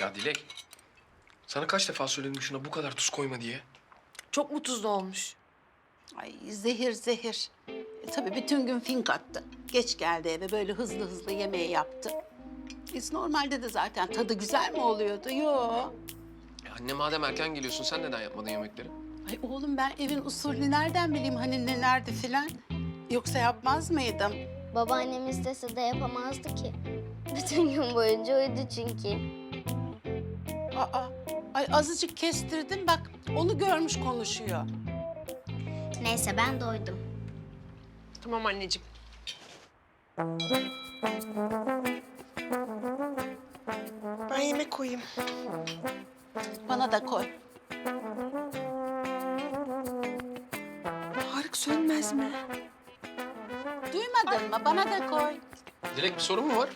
Ya Dilek. Sana kaç defa söyledim şuna bu kadar tuz koyma diye. Çok mu tuzlu olmuş? Ay zehir zehir. E, tabii bütün gün fink attı. Geç geldi eve böyle hızlı hızlı yemeği yaptı. Biz normalde de zaten tadı güzel mi oluyordu? Yo. Ya anne madem erken geliyorsun sen neden yapmadın yemekleri? Ay oğlum ben evin usulünü nereden bileyim hani ne nerede filan? Yoksa yapmaz mıydım? Babaannem istese de yapamazdı ki. Bütün gün boyunca uyudu çünkü. Aa, ay azıcık kestirdim bak onu görmüş konuşuyor. Neyse ben doydum. Tamam anneciğim. Ben yemek koyayım. Bana da koy. Tarık sönmez mi? Duymadın mı? Bana da koy. Dilek bir sorun mu var?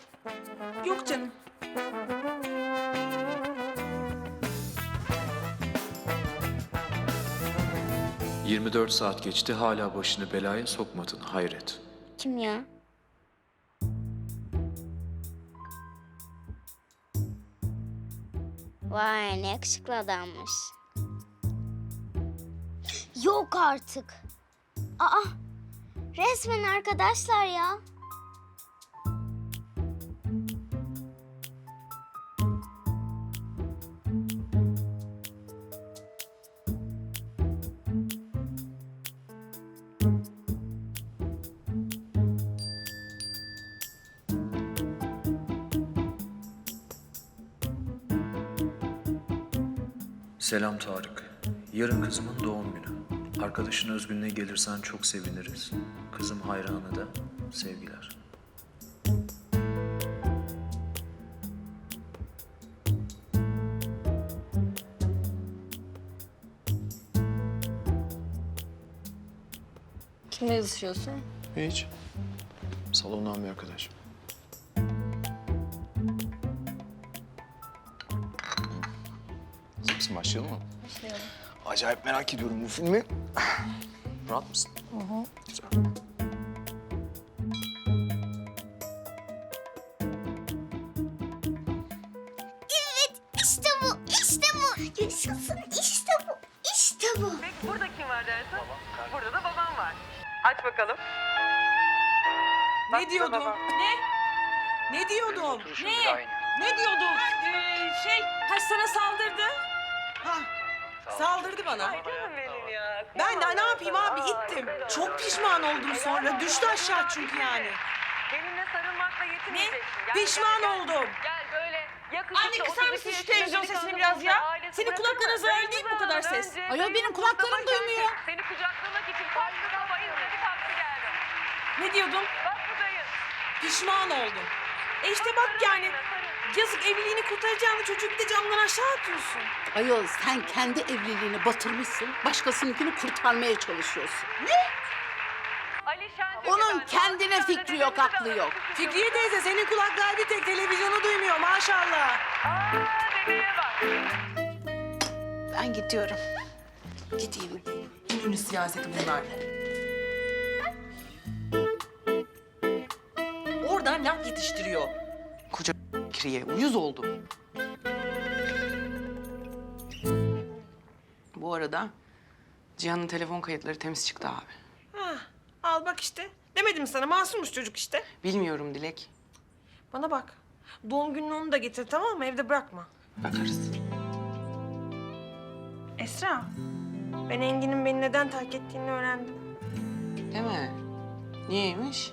Yok canım. 24 saat geçti hala başını belaya sokmadın hayret. Kim ya? Vay ne yakışıklı adammış. Yok artık. Aa resmen arkadaşlar ya. Selam Tarık. Yarın kızımın doğum günü. Arkadaşın Özgün'le gelirsen çok seviniriz. Kızım hayranı da sevgiler. Kimle yazışıyorsun? Hiç. Salondan bir arkadaş. Mısın? Başlayalım mı? Başlayalım. Acayip merak ediyorum bu filmi. Rahat mısın? Hı hı. Güzel. İşte bu, işte bu. Yaşasın, işte bu, işte bu. Peki burada kim var dersin? Burada da babam var. Aç bakalım. Bak, Ne babam. Ne? Ne diyordum? Ne? Ne diyordum? Ee, şey, kaç sana saldırdı? Ha, saldırdı bana. Ay canım benim ya. Ben de ne yapayım abi ittim. Çok pişman oldum sonra. Düştü aşağı çünkü yani. Benimle sarılmakla yetinmeyeceksin. Gel, Pişman gel, gel. oldum. Gel böyle yakışıklı. Anne, kısar 32 mısın şu televizyon sesini biraz ya? Senin bırakır kulakların mı? zarar değil mi bu kadar ses? Ay, benim kulaklarım duymuyor. Seni kucaklamak için kalktı bayıldı bir taksi geldi. Ne diyordun? Bak buradayım. Pişman oldum. E işte bak yani. Yazık evliliğini kurtaracağını çocuğu bir de camdan aşağı atıyorsun. Ayol sen kendi evliliğini batırmışsın. Başkasınınkini kurtarmaya çalışıyorsun. Şentürk Onun kendine fikri yok, aklı yok. Fikriye teyze senin kulaklar bir tek televizyonu duymuyor maşallah. Aa dedeye bak. Ben gidiyorum. Gideyim. Ünlü siyaseti bunlar. Oradan laf yetiştiriyor. Koca kriye uyuz oldum. Bu arada Cihan'ın telefon kayıtları temiz çıktı abi. Ha, al bak işte. Demedim sana masummuş çocuk işte. Bilmiyorum Dilek. Bana bak. Doğum gününü onu da getir tamam mı? Evde bırakma. Bakarız. Esra, ben Engin'in beni neden terk ettiğini öğrendim. Değil mi? Niyeymiş?